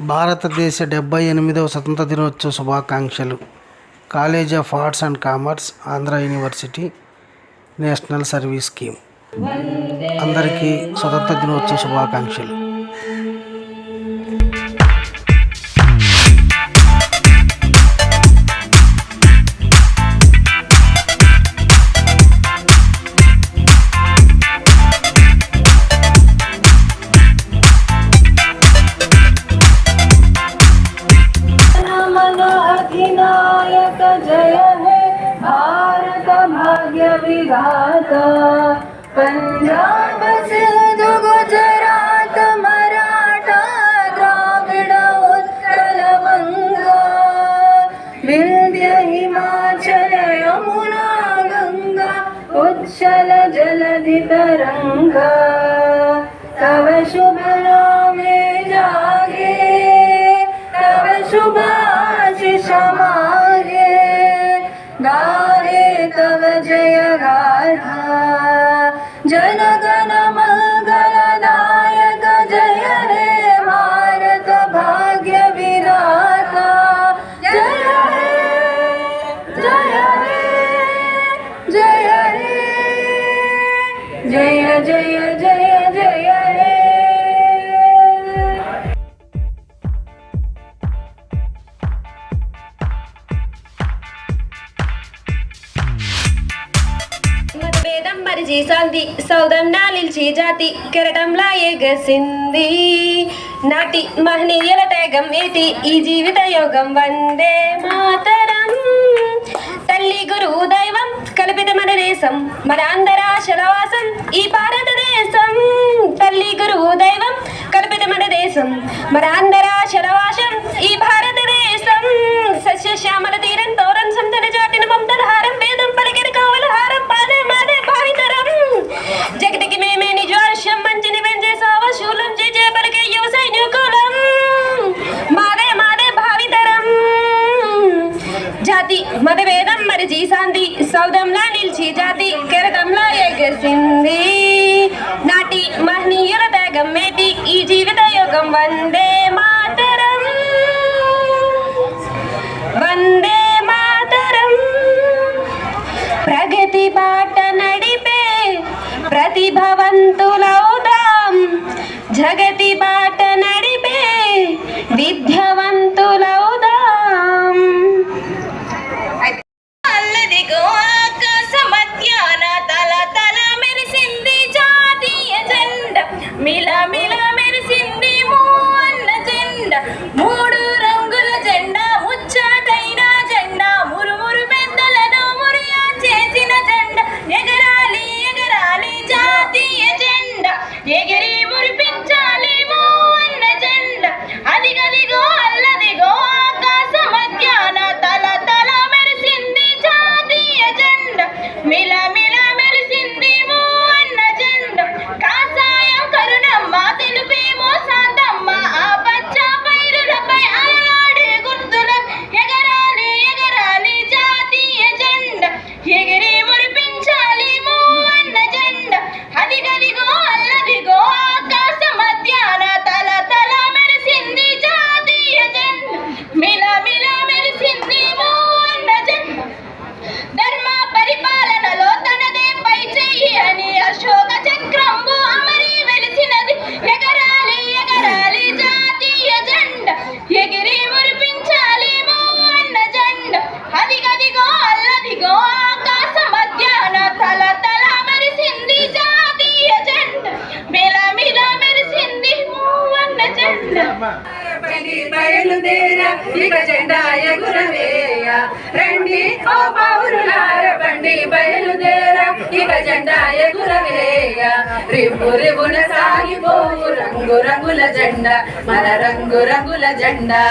భారతదేశ డెబ్బై ఎనిమిదవ స్వతంత్ర దినోత్సవ శుభాకాంక్షలు. College of arts and commerce Andhra university national service scheme. అందరికీ స్వతంత్ర దినోత్సవ శుభాకాంక్షలు. जय है भारत भाग्य विधाता। पंजाब सिंध गुजरात मराठा, द्राविड, उत्कल बंगा। विंध्य हिमाचल, यमुना, गंगा, उच्छल जलधि तरंगा तव शुभ गाहे तव जय जन गण मंगलदायक जय हे भारत भाग्य विधाता। जय हे जय हे जय हे जय जय जय। వేదం మరి జీసాంది సౌదండా నిలిచి జాతి కెరటంలా ఎగసింది. నాటి మహనీయుల తేగం ఏటి ఈ జీవిత యోగం వందే మాతరం. తల్లి గురువు దైవం కల్పిత మన దేశం మన అందర అందరాశలవాసం ఈ భారతదేశం. తల్లి గురువు దైవం కల్పిత మన దేశం మన అందర అందరాశలవాసం ఈ భారతదేశం. సస్యశ్యామల జాతి మతభేదం మరి జీశాంతి. సౌదంలా నిలిచి జాతి కెరటంలా ఎగసింది. నాటి మహనీయుల త్యాగం మేటి ఈ జీవిత యుగం వందే మాతరం. వందే మాతరం. ప్రగతి బాట నడిపే ప్రతిభవంతులవుదాం. జగతి బాట నడి బయలుదేర ఇక జెండా ఎగురవేయ రండి ఓ పౌరులార బండి బయలుదేర ఇక జెండా ఎగురవేయ రివ్వు రివ్వున సాగిపోవు రంగు రంగుల జెండా మన రంగు రంగుల జెండా.